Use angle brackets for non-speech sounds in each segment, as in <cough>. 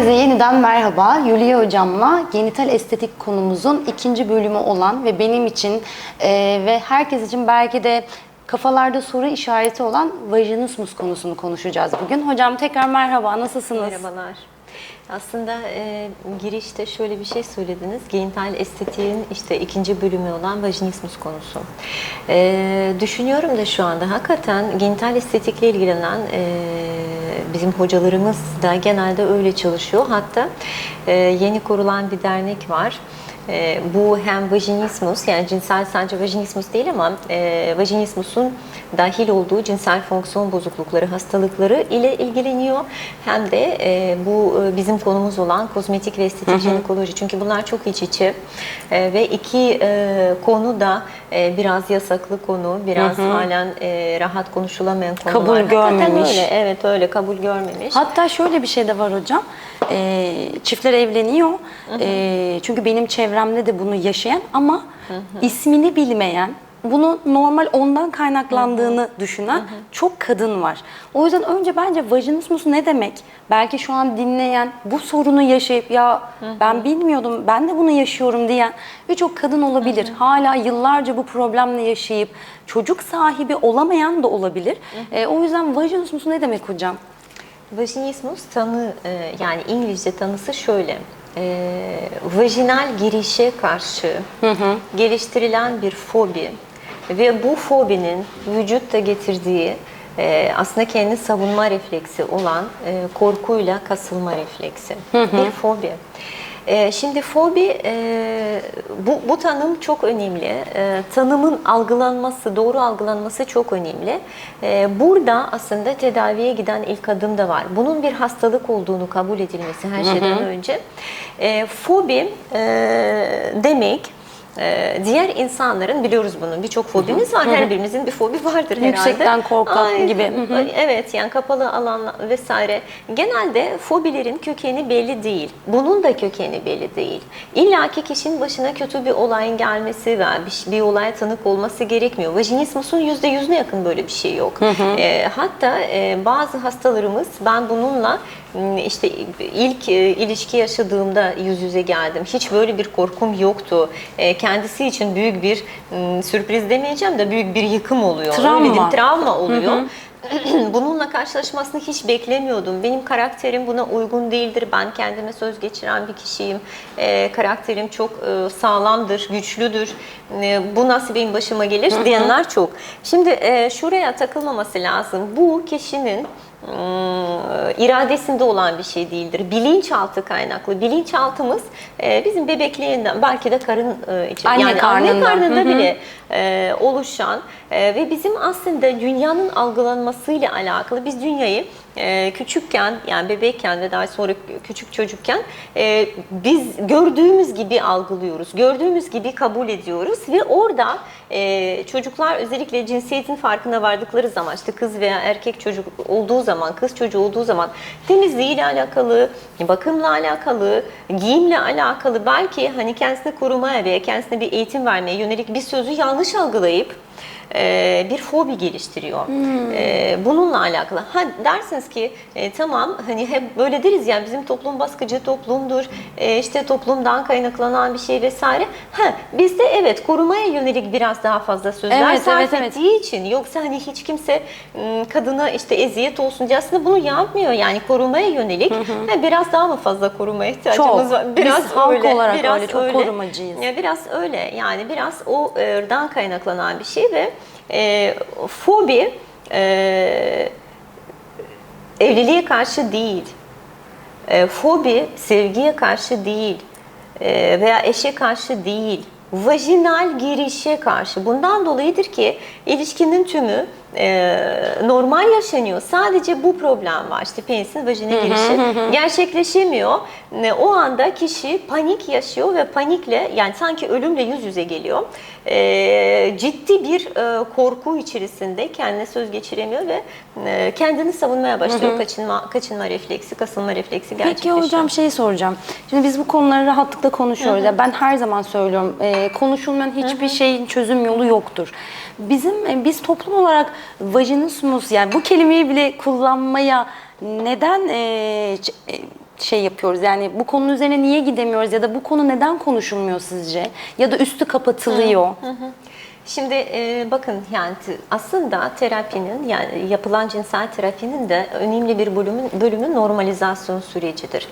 Herkese yeniden merhaba. Yuliya Hocam'la genital estetik konumuzun ikinci bölümü olan ve benim için e, ve herkes için belki de kafalarda soru işareti olan vajinismus konusunu konuşacağız bugün. Hocam tekrar merhaba, nasılsınız? Merhabalar. Aslında e, girişte şöyle bir şey söylediniz. Genital estetiğin işte ikinci bölümü olan vajinismus konusu. E, düşünüyorum da şu anda hakikaten genital estetikle ilgilenen e, bizim hocalarımız da genelde öyle çalışıyor. Hatta e, yeni kurulan bir dernek var. E, bu hem vajinismus yani cinsel sadece vajinismus değil ama e, vajinismusun dahil olduğu cinsel fonksiyon bozuklukları, hastalıkları ile ilgileniyor. Hem de e, bu e, bizim konumuz olan kozmetik ve estetik jinekoloji. Çünkü bunlar çok iç içe E, ve iki e, konu da e, biraz yasaklı konu, biraz halen e, rahat konuşulamayan konular. Kabul Hakikaten görmemiş. öyle, evet öyle kabul görmemiş. Hatta şöyle bir şey de var hocam. Ee, çiftler evleniyor. Ee, çünkü benim çevremde de bunu yaşayan ama ismini bilmeyen, bunu normal ondan kaynaklandığını düşünen çok kadın var. O yüzden önce bence vajinismus ne demek? Belki şu an dinleyen, bu sorunu yaşayıp ya ben bilmiyordum, ben de bunu yaşıyorum diyen birçok kadın olabilir. Hala yıllarca bu problemle yaşayıp çocuk sahibi olamayan da olabilir. Ee, o yüzden vajinismus ne demek hocam? Vajinismus tanı e, yani İngilizce tanısı şöyle. E, vajinal girişe karşı geliştirilen bir fobi ve bu fobinin vücutta getirdiği e, aslında kendi savunma refleksi olan e, korkuyla kasılma refleksi. Bir fobi. E, Şimdi fobi, e, bu, bu tanım çok önemli. E, Tanımın algılanması, doğru algılanması çok önemli. E, Burada aslında tedaviye giden ilk adım da var. Bunun bir hastalık olduğunu kabul edilmesi her şeyden önce. E, Fobi e, demek ee, diğer insanların biliyoruz bunu birçok fobimiz var. Her birimizin bir fobi vardır herhalde. Yüksekten korkak Ay, gibi. Hı hı. Evet yani kapalı alan vesaire. Genelde fobilerin kökeni belli değil. Bunun da kökeni belli değil. İlla ki kişinin başına kötü bir olayın gelmesi ve bir, bir olaya tanık olması gerekmiyor. Vajinismusun yüzde yüzüne yakın böyle bir şey yok. Ee, hatta e, bazı hastalarımız ben bununla işte ilk e, ilişki yaşadığımda yüz yüze geldim. Hiç böyle bir korkum yoktu. E, kendisi için büyük bir m, sürpriz demeyeceğim de büyük bir yıkım oluyor. Öyle Travma. diyeyim, travma oluyor. <clears throat> Bununla karşılaşmasını hiç beklemiyordum. Benim karakterim buna uygun değildir. Ben kendime söz geçiren bir kişiyim. Ee, karakterim çok e, sağlamdır, güçlüdür. E, bu nasıl benim başıma gelir diyenler çok. Şimdi e, şuraya takılmaması lazım. Bu kişinin ım, iradesinde olan bir şey değildir. Bilinçaltı kaynaklı. Bilinçaltımız e, bizim bebekliğinden belki de karın e, için Anne yani karnında. anne karnında Hı hı. bile e, oluşan e, ve bizim aslında dünyanın algılanmasıyla alakalı biz dünyayı e, küçükken yani bebekken ve daha sonra küçük çocukken e, biz gördüğümüz gibi algılıyoruz. Gördüğümüz gibi kabul ediyoruz ve orada e, çocuklar özellikle cinsiyetin farkına vardıkları zaman işte kız veya erkek çocuk olduğu zaman, kız çocuğu olduğu zaman temizliğiyle alakalı, bakımla alakalı, giyimle alakalı belki hani kendisini korumaya veya kendisine bir eğitim vermeye yönelik bir sözü yanlış algılayıp e, bir fobi geliştiriyor. E, bununla alakalı. Ha dersiniz ki e, tamam hani hep böyle deriz ya bizim toplum baskıcı toplumdur. E, işte toplumdan kaynaklanan bir şey vesaire. Ha bizde evet korumaya yönelik biraz daha fazla sözler Evet, sarf evet, evet. ettiği için yoksa hani hiç kimse kadına işte eziyet olsun diye aslında bunu yapmıyor. Yani korumaya yönelik ha, biraz daha mı fazla korumaya ihtiyacımız Çok. var? Biz Biraz halk öyle. olarak biraz öyle, çok korumacıyız. Ya biraz öyle yani biraz o ırdan kaynaklanan bir şey ve e, fobi e, evliliğe karşı değil. E, fobi sevgiye karşı değil E, veya eşe karşı değil. Vajinal girişe karşı. Bundan dolayıdır ki ilişkinin tümü e, normal yaşanıyor. Sadece bu problem var. İşte penisin vajine girişi gerçekleşemiyor. E, o anda kişi panik yaşıyor ve panikle yani sanki ölümle yüz yüze geliyor. E, ciddi bir e, korku içerisinde kendine söz geçiremiyor ve e, kendini savunmaya başlıyor. Kaçınma, kaçınma refleksi, kasılma refleksi Peki gerçekleşiyor. hocam şey soracağım. Şimdi biz bu konuları rahatlıkla konuşuyoruz. Ya Ben her zaman söylüyorum. e, konuşulmayan hiçbir şeyin çözüm yolu yoktur. Bizim e, biz toplum olarak vajinismus yani bu kelimeyi bile kullanmaya neden e, e, şey yapıyoruz? Yani bu konunun üzerine niye gidemiyoruz ya da bu konu neden konuşulmuyor sizce? Ya da üstü kapatılıyor. Şimdi e, bakın yani aslında terapinin yani yapılan cinsel terapinin de önemli bir bölümü, bölümü normalizasyon sürecidir.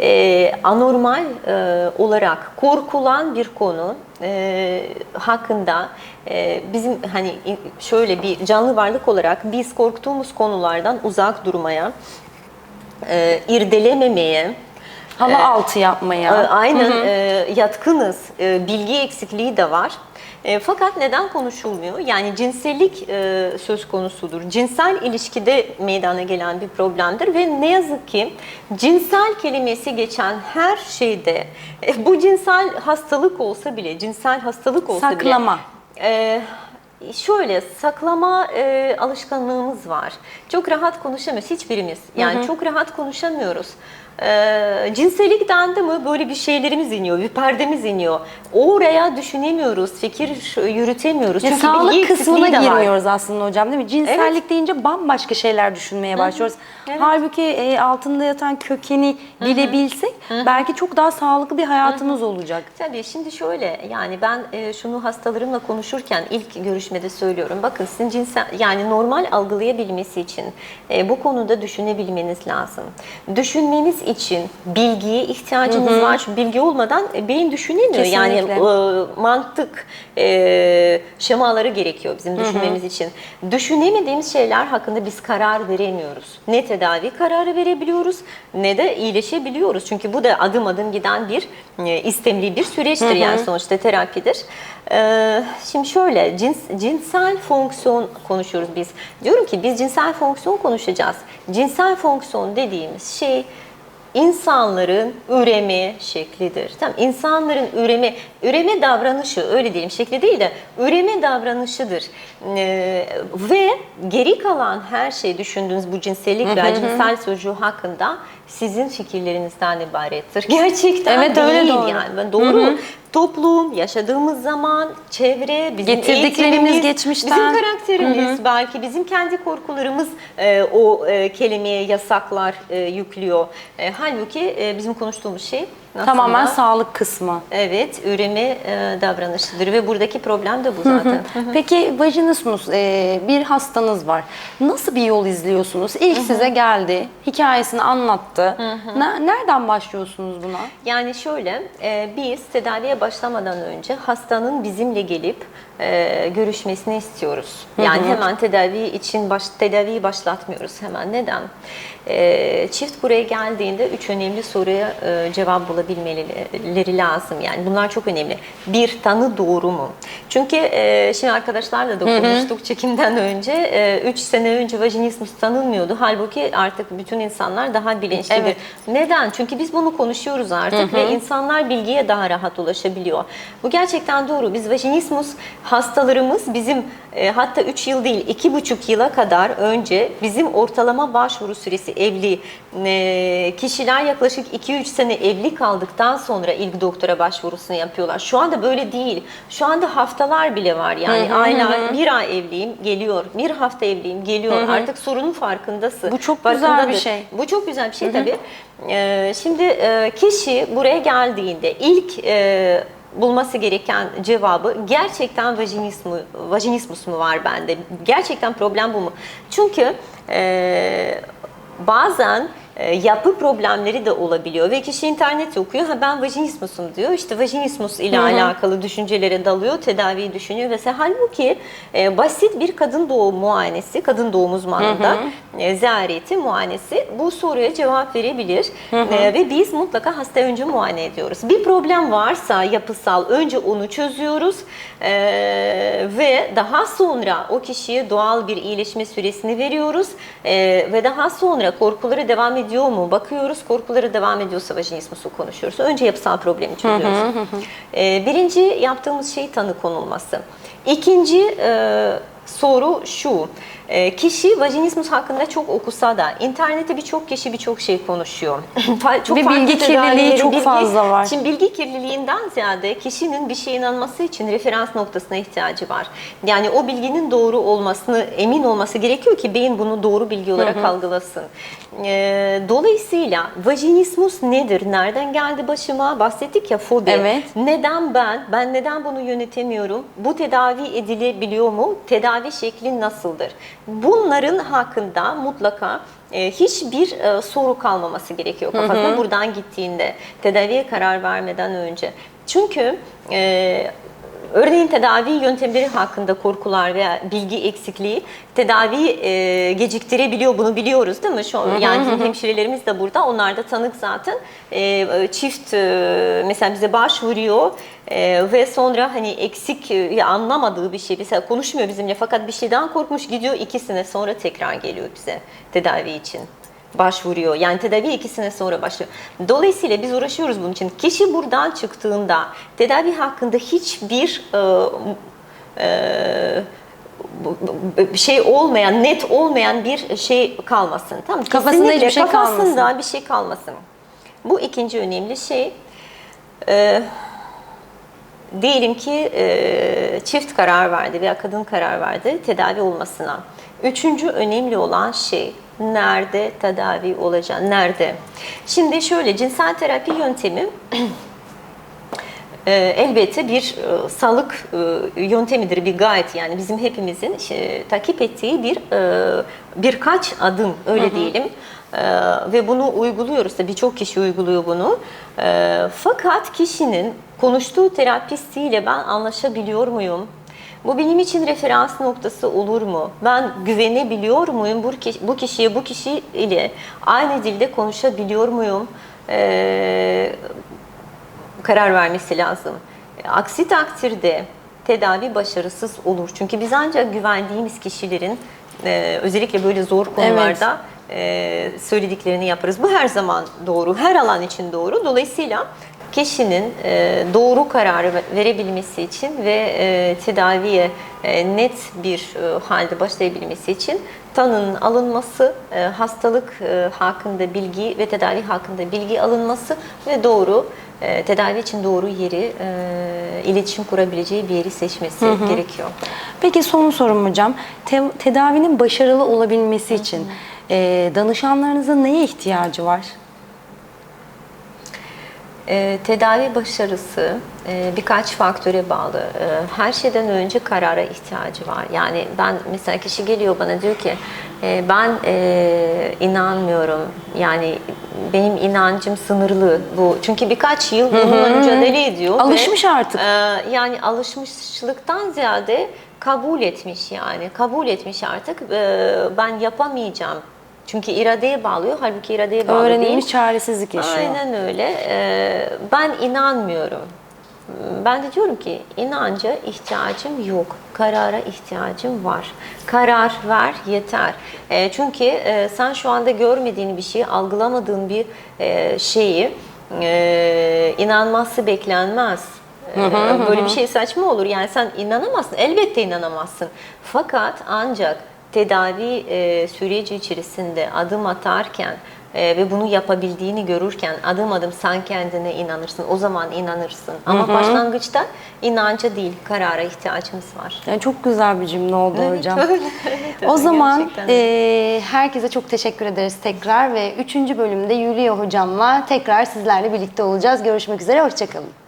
E, anormal e, olarak korkulan bir konu e, hakkında e, bizim hani şöyle bir canlı varlık olarak biz korktuğumuz konulardan uzak durmaya, e, irdelememeye, Hava altı yapmaya. e, Aynen e, yatkınız. E, bilgi eksikliği de var. E, fakat neden konuşulmuyor? Yani cinsellik e, söz konusudur. Cinsel ilişkide meydana gelen bir problemdir ve ne yazık ki cinsel kelimesi geçen her şeyde e, bu cinsel hastalık olsa bile, cinsel hastalık olsa Saklama. bile e, Şöyle saklama e, alışkanlığımız var. Çok rahat konuşamıyoruz hiçbirimiz. Yani çok rahat konuşamıyoruz. E, cinsellik dendi mi böyle bir şeylerimiz iniyor, bir perdemiz iniyor. Oraya düşünemiyoruz, fikir yürütemiyoruz. Ya Çünkü sağlık kısmına de var. girmiyoruz aslında hocam değil mi? Cinsellik deyince bambaşka şeyler düşünmeye başlıyoruz. Halbuki e, altında yatan kökeni bilebilsek belki çok daha sağlıklı bir hayatımız olacak. Tabii şimdi şöyle yani ben e, şunu hastalarımla konuşurken ilk görüşmede söylüyorum. Bakın sizin cinsel yani normal algılayabilmesi için e, bu konuda düşünebilmeniz lazım. Düşünmeniz için bilgiye ihtiyacınız var. Çünkü bilgi olmadan e, beyin düşünemiyor. Yani Kesinlikle. e, mantık e, şemaları gerekiyor bizim düşünmemiz için. Düşünemediğimiz şeyler hakkında biz karar veremiyoruz. Ne tedavi kararı verebiliyoruz ne de iyileşebiliyoruz. Çünkü bu da adım adım giden bir e, istemli bir süreçtir yani sonuçta terapidir. E, şimdi şöyle cins, cinsel fonksiyon konuşuyoruz biz. Diyorum ki biz cinsel fonksiyon konuşacağız. Cinsel fonksiyon dediğimiz şey insanların üreme şeklidir. Tamam, insanların üreme üreme davranışı öyle diyelim şekli değil de üreme davranışıdır. Ee, ve geri kalan her şey düşündüğünüz bu cinsellik ve cinsel çocuğu hakkında sizin fikirlerinizden ibarettir. Gerçekten Evet, öyle değil doğru. yani. Ben doğru. Toplum, yaşadığımız zaman, çevre, bizim Getirdiklerimiz geçmişten. bizim karakterimiz, belki bizim kendi korkularımız e, o e, kelimeye yasaklar e, yüklüyor. E, halbuki e, bizim konuştuğumuz şey aslında, Tamamen sağlık kısmı. Evet, üreme e, davranışıdır ve buradaki problem de bu zaten. Peki vajinismus e, bir hastanız var. Nasıl bir yol izliyorsunuz? İlk size geldi, hikayesini anlattı. Ne- nereden başlıyorsunuz buna? Yani şöyle, e, biz tedaviye başlamadan önce hastanın bizimle gelip e, görüşmesini istiyoruz. Yani hemen tedavi için baş, tedaviyi başlatmıyoruz hemen. Neden? E, çift buraya geldiğinde üç önemli soruya e, cevap bulabilmeleri lazım. Yani bunlar çok önemli. Bir, tanı doğru mu? Çünkü e, şimdi arkadaşlarla da konuştuk çekimden önce. 3 sene önce vajinismus tanınmıyordu. Halbuki artık bütün insanlar daha bilinçlidir. Evet. Neden? Çünkü biz bunu konuşuyoruz artık ve insanlar bilgiye daha rahat ulaşabiliyor. Bu gerçekten doğru. Biz vajinismus hastalarımız bizim e, hatta 3 yıl değil 2,5 yıla kadar önce bizim ortalama başvuru süresi evli e, kişiler yaklaşık 2-3 sene evli kaldıktan sonra ilk doktora başvurusunu yapıyorlar. Şu anda böyle değil. Şu anda haftalar bile var yani aylar bir ay evliyim geliyor bir hafta evliyim geliyor artık sorunun farkındasın. Bu çok güzel bir şey. Bu çok güzel bir şey tabii. Ee, şimdi e, kişi buraya geldiğinde ilk e, bulması gereken cevabı gerçekten vajinismu, vajinismus mu var bende? Gerçekten problem bu mu? Çünkü e, bazen e, yapı problemleri de olabiliyor ve kişi internet okuyor. Ha ben vajinismusum diyor. İşte vajinismus ile alakalı düşüncelere dalıyor, tedaviyi düşünüyor vesaire. Halbuki e, basit bir kadın doğum muayenesi, kadın doğum uzmanında e, ziyareti muayenesi bu soruya cevap verebilir. E, ve biz mutlaka hasta önce muayene ediyoruz. Bir problem varsa yapısal önce onu çözüyoruz E, ve daha sonra o kişiye doğal bir iyileşme süresini veriyoruz E, ve daha sonra korkuları devam ediyor mu bakıyoruz. Korkuları devam ediyorsa vajinismusu konuşuyoruz. Önce yapısal problemi çözüyoruz. E, birinci yaptığımız şey tanı konulması. İkinci e, soru şu. E, kişi vajinismus hakkında çok okusa da internette birçok kişi birçok şey konuşuyor. <laughs> Çok Ve bilgi kirliliği çok bilgi- fazla var. Şimdi bilgi kirliliğinden ziyade kişinin bir şeye inanması için referans noktasına ihtiyacı var. Yani o bilginin doğru olmasını emin olması gerekiyor ki beyin bunu doğru bilgi olarak algılasın. Ee, dolayısıyla vajinismus nedir? Nereden geldi başıma? Bahsettik ya fobi. Evet. Neden ben? Ben neden bunu yönetemiyorum? Bu tedavi edilebiliyor mu? Tedavi şekli nasıldır? Bunların hakkında mutlaka e, hiçbir e, soru kalmaması gerekiyor kafasında buradan gittiğinde tedaviye karar vermeden önce. Çünkü e, Örneğin tedavi yöntemleri hakkında korkular veya bilgi eksikliği tedavi e, geciktirebiliyor. Bunu biliyoruz değil mi? Şu, yani bizim hemşirelerimiz de burada. Onlar da tanık zaten. E, çift e, mesela bize başvuruyor e, ve sonra hani eksik e, ya anlamadığı bir şey mesela konuşmuyor bizimle fakat bir şeyden korkmuş gidiyor iki sene sonra tekrar geliyor bize tedavi için başvuruyor. Yani tedavi iki sene sonra başlıyor. Dolayısıyla biz uğraşıyoruz bunun için. Kişi buradan çıktığında tedavi hakkında hiçbir e, e, şey olmayan, net olmayan bir şey kalmasın. Tamam, Kafasında kesinlikle hiçbir şey kafasında kalmasın. bir şey kalmasın. Bu ikinci önemli şey. E, diyelim ki e, çift karar verdi veya kadın karar verdi tedavi olmasına. Üçüncü önemli olan şey nerede tedavi olacak, nerede? Şimdi şöyle cinsel terapi yöntemi <clears throat> e, elbette bir e, sağlık e, yöntemidir, bir gayet yani bizim hepimizin e, takip ettiği bir e, birkaç adım öyle diyelim. E, ve bunu uyguluyoruz da birçok kişi uyguluyor bunu. E, fakat kişinin konuştuğu terapistiyle ben anlaşabiliyor muyum? Bu benim için referans noktası olur mu? Ben güvenebiliyor muyum bu, kişi, bu kişiye, bu kişi ile aynı dilde konuşabiliyor muyum? Ee, karar vermesi lazım. Aksi takdirde tedavi başarısız olur. Çünkü biz ancak güvendiğimiz kişilerin e, özellikle böyle zor konularda e, söylediklerini yaparız. Bu her zaman doğru, her alan için doğru. Dolayısıyla kişinin e, doğru kararı verebilmesi için ve e, tedaviye e, net bir halde başlayabilmesi için tanının alınması, hastalık hakkında bilgi ve tedavi hakkında bilgi alınması ve doğru tedavi için doğru yeri, iletişim kurabileceği bir yeri seçmesi gerekiyor. Peki son sorum hocam. Te- tedavinin başarılı olabilmesi için e, danışanlarınızın neye ihtiyacı var? E, tedavi başarısı e, birkaç faktöre bağlı. E, her şeyden önce karara ihtiyacı var. Yani ben mesela kişi geliyor bana diyor ki e, ben e, inanmıyorum. Yani benim inancım sınırlı bu. Çünkü birkaç yıl bununla mücadele ediyor. ve, Alışmış artık. e, yani alışmışlıktan ziyade kabul etmiş yani. Kabul etmiş artık. E, ben yapamayacağım. Çünkü iradeye bağlıyor. Halbuki iradeye bağlı değil. Öğrenilmiş çaresizlik yaşıyor. Aynen öyle. Ee, ben inanmıyorum. Ben de diyorum ki inanca ihtiyacım yok. Karara ihtiyacım var. Karar ver yeter. Ee, çünkü e, sen şu anda görmediğin bir şeyi, algılamadığın bir e, şeyi e, inanması beklenmez. Ee, Böyle bir şey saçma olur. Yani sen inanamazsın. Elbette inanamazsın. Fakat ancak tedavi e, süreci içerisinde adım atarken e, ve bunu yapabildiğini görürken adım adım sen kendine inanırsın. O zaman inanırsın. Ama başlangıçta inanca değil, karara ihtiyacımız var. Yani çok güzel bir cümle oldu Evet, hocam. öyle. <laughs> o zaman e, herkese çok teşekkür ederiz tekrar ve 3. bölümde Yuliya hocamla tekrar sizlerle birlikte olacağız. Görüşmek üzere, hoşçakalın.